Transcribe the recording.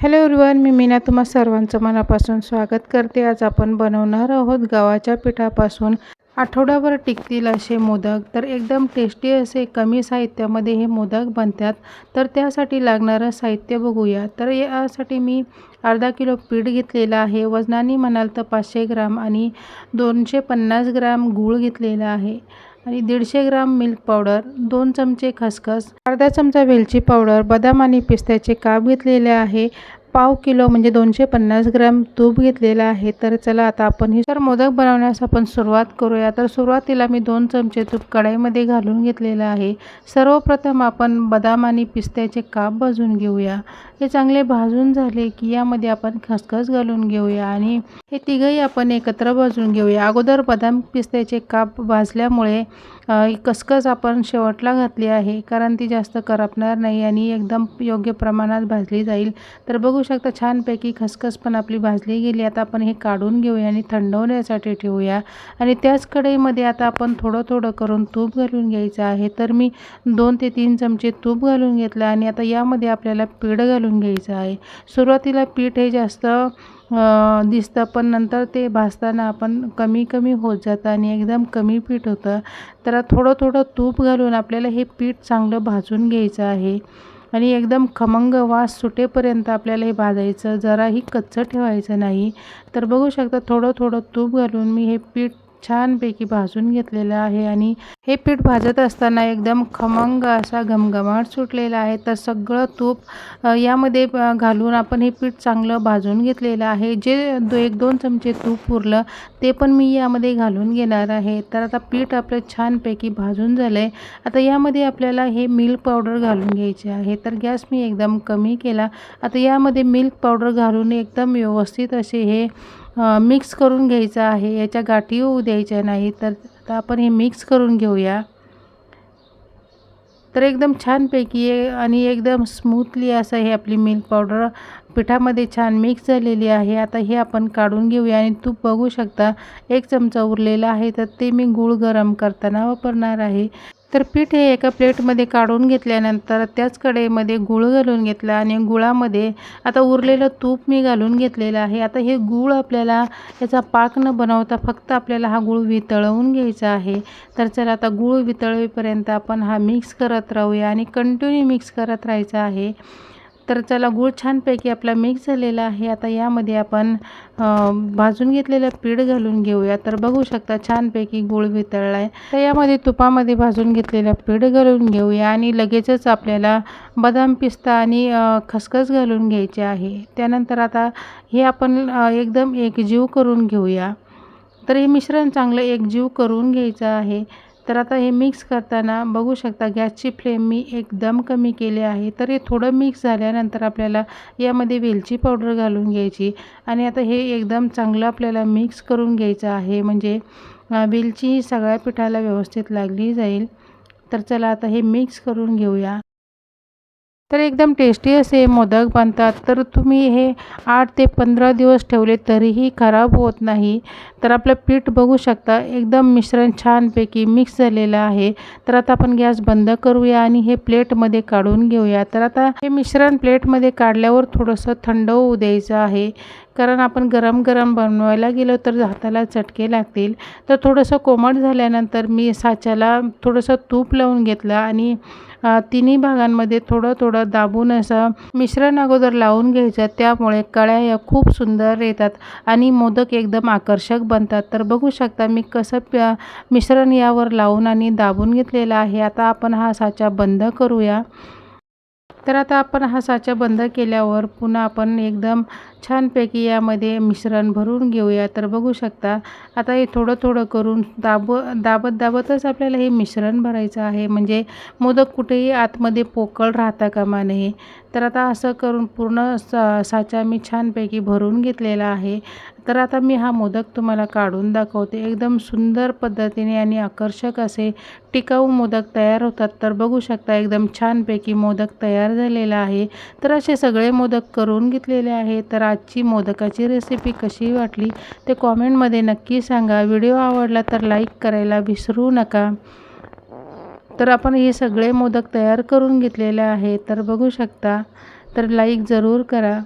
Hello everyone मी मीना तुम्हा सर्वांचं मनापासून स्वागत करते. आज आपण बनवणार आहोत गव्हाच्या पिठापासून आठवडाभर टिकतील असे मोदक. तर एकदम टेस्टी असे कमी साहित्यामध्ये हे मोदक बनतात. तर त्यासाठी लागणारं साहित्य बघूया. तर यासाठी मी अर्धा किलो पीठ घेतलेलं आहे. वजनाने म्हणाल तर पाचशे ग्राम आणि दोनशे पन्नास ग्राम गूळ घेतलेला आहे. आणि दीडशे ग्राम मिल्क पावडर दोन चमचे खसखस अर्धा चमचा वेलची पावडर बदाम आणि पिस्त्याचे काप घेतलेले आहे. पाव किलो म्हणजे दोनशे पन्नास ग्रॅम तूप घेतलेलं आहे. तर चला आता आपण हे तर मोदक बनवण्यास आपण सुरुवात करूया. तर सुरुवातीला मी दोन चमचे तूप कढाईमध्ये घालून घेतलेलं आहे. सर्वप्रथम आपण बदाम आणि पिस्त्याचे काप भाजून घेऊया. हे चांगले भाजून झाले की यामध्ये आपण खसखस घालून घेऊया आणि हे तिघंही आपण एकत्र भाजून घेऊया. अगोदर बदाम पिस्त्याचे काप भाजल्यामुळे खसखस आपण शेवटला घातली आहे कारण ती जास्त करपणार नाही आणि एकदम योग्य प्रमाणात भाजली जाईल. तर बघू बघू शकता. छानपैकी खसखस पण आपली भाजली गेली. आता आपण हे काढून घेऊया आणि थंड होण्यासाठी ठेवूया. आणि त्याच कढईमध्ये आता आपण थोडं थोडं करून तूप घालून घ्यायचं आहे. तर मी दोन ते तीन चमचे तूप घालून घेतलं आणि आता यामध्ये आपल्याला पीठ घालून घ्यायचं आहे. सुरुवातीला पीठ हे जास्त दिसतं पण नंतर ते भाजताना आपण कमी कमी होत जातं आणि एकदम कमी पीठ होतं. तर थोडं थोडं तूप घालून आपल्याला हे पीठ चांगलं भाजून घ्यायचं आहे. आणि एकदम खमंग वास सुटेपर्यंत आपल्याला हे भाजायचं जराही कच्चं ठेवायचं नाही. तर बघू शकता थोडं थोडं तूप घालून मी हे पीठ छानपैकी भाजून घेतलेलं आहे आणि हे पीठ भाजत असताना एकदम खमंग असा घमघमाट सुटलेला आहे. तर सगळं तूप यामध्ये घालून आपण हे पीठ चांगलं भाजून घेतलेलं आहे. जे दो एक दोन चमचे तूप उरलं ते पण मी यामध्ये घालून घेणार आहे. तर आता पीठ आपलं छानपैकी भाजून झालं आहे आता यामध्ये आपल्याला हे मिल्क पावडर घालून घ्यायचे आहे. तर गॅस मी एकदम कमी केला. आता यामध्ये मिल्क पावडर घालून एकदम व्यवस्थित असे हे मिक्स करून घ्यायचं आहे. याच्या गाठी होऊ द्यायच्या नाही तर आता आपण हे मिक्स करून घेऊया. तर एकदम छानपैकी आणि एकदम स्मूथली असं हे आपली मिल्क पावडर पिठामध्ये छान मिक्स झालेली आहे. आता हे आपण काढून घेऊया आणि तूप बघू शकता एक चमचा उरलेला आहे तर ते मी गूळ गरम करताना वापरणार आहे. तर पीठ हे एका प्लेटमध्ये काढून घेतल्यानंतर त्याच कढईमध्ये गूळ घालून घेतला आणि गुळामध्ये आता उरलेलं तूप मी घालून घेतलेलं आहे. आता हे गूळ आपल्याला याचा पाक न बनवता फक्त आपल्याला हा गूळ वितळवून घ्यायचा आहे. तर चला आता गूळ वितळवेपर्यंत आपण हा मिक्स करत राहूया आणि कंटिन्यू मिक्स करत राहायचं आहे. तर चला गूळ छानपैकी आपला मिक्स झालेला आहे. आता यामध्ये आपण भाजून घेतलेलं पीठ घालून घेऊया. तर बघू शकता छानपैकी गूळ वितळला आहे तर यामध्ये तुपामध्ये भाजून घेतलेलं पीठ घालून घेऊया आणि लगेचच आपल्याला बदाम पिस्ता आणि खसखस घालून घ्यायचे आहे. त्यानंतर आता हे आपण एकदम एकजीव करून घेऊया. तर हे मिश्रण चांगलं एकजीव करून घ्यायचं आहे. तर आता हे मिक्स करताना बघू शकता गॅसची फ्लेम मी एकदम कमी केली आहे. तर हे थोडं मिक्स झाल्यानंतर आपल्याला यामध्ये वेलची पावडर घालून घ्यायची. आणि आता हे एकदम चांगलं आपल्याला मिक्स करून घ्यायचं आहे. म्हणजे वेलची सगळ्या पिठाला व्यवस्थित लागली जाईल. तर चला आता हे मिक्स करून घेऊया. तर एकदम टेस्टी असे मोदक बनतात. तर तुम्ही हे आठ ते पंधरा दिवस ठेवले तरीही खराब होत नाही. तर आपलं पीठ बघू शकता एकदम मिश्रण छानपैकी मिक्स झालेलं आहे. तर आता आपण गॅस बंद करूया आणि हे प्लेटमध्ये काढून घेऊया. तर आता हे मिश्रण प्लेटमध्ये काढल्यावर थोडंसं थंड होऊ द्यायचं आहे. कारण आपण गरम गरम बनवायला गेलो तर हाताला चटके लागतील. तर थोडंसं कोमट झाल्यानंतर मी साच्याला थोडंसं तूप लावून घेतलं आणि तिन्ही भागांमध्ये थोडं थोडं दाबून असं मिश्रण अगोदर लावून घ्यायचं. त्यामुळे कळ्या या खूप सुंदर येतात आणि मोदक एकदम आकर्षक बनतात. तर बघू शकता मी कसं मिश्रण यावर लावून आणि दाबून घेतलेलं आहे. आता आपण हा साचा बंद करूया. तर आता आपण हा साचा बंद केल्यावर पुन्हा आपण एकदम छानपैकी यामध्ये मिश्रण भरून घेऊया. तर बघू शकता आता हे थोडं थोडं करून दाब दाबत दाबतच आपल्याला हे मिश्रण भरायचं आहे. म्हणजे मोदक कुठेही आतमध्ये पोकळ राहता कामा नये. तर आता असं करून पूर्ण सा साचा मी छानपैकी भरून घेतलेला आहे. तर आता मी हा मोदक तुम्हाला काढून दाखवते. एकदम सुंदर पद्धतीने आणि आकर्षक असे टिकाऊ मोदक तयार होतात. तर बघू शकता एकदम छानपैकी मोदक तयार झालेला आहे. तर असे सगळे मोदक करून घेतलेले आहे तर आजची मोदकाची रेसिपी कशी वाटली ते कॉमेंटमध्ये नक्की सांगा. व्हिडिओ आवडला तर लाईक करायला विसरू नका. तर आपण हे सगळे मोदक तयार करून घेतलेले आहे तर बघू शकता. तर लाईक जरूर करा.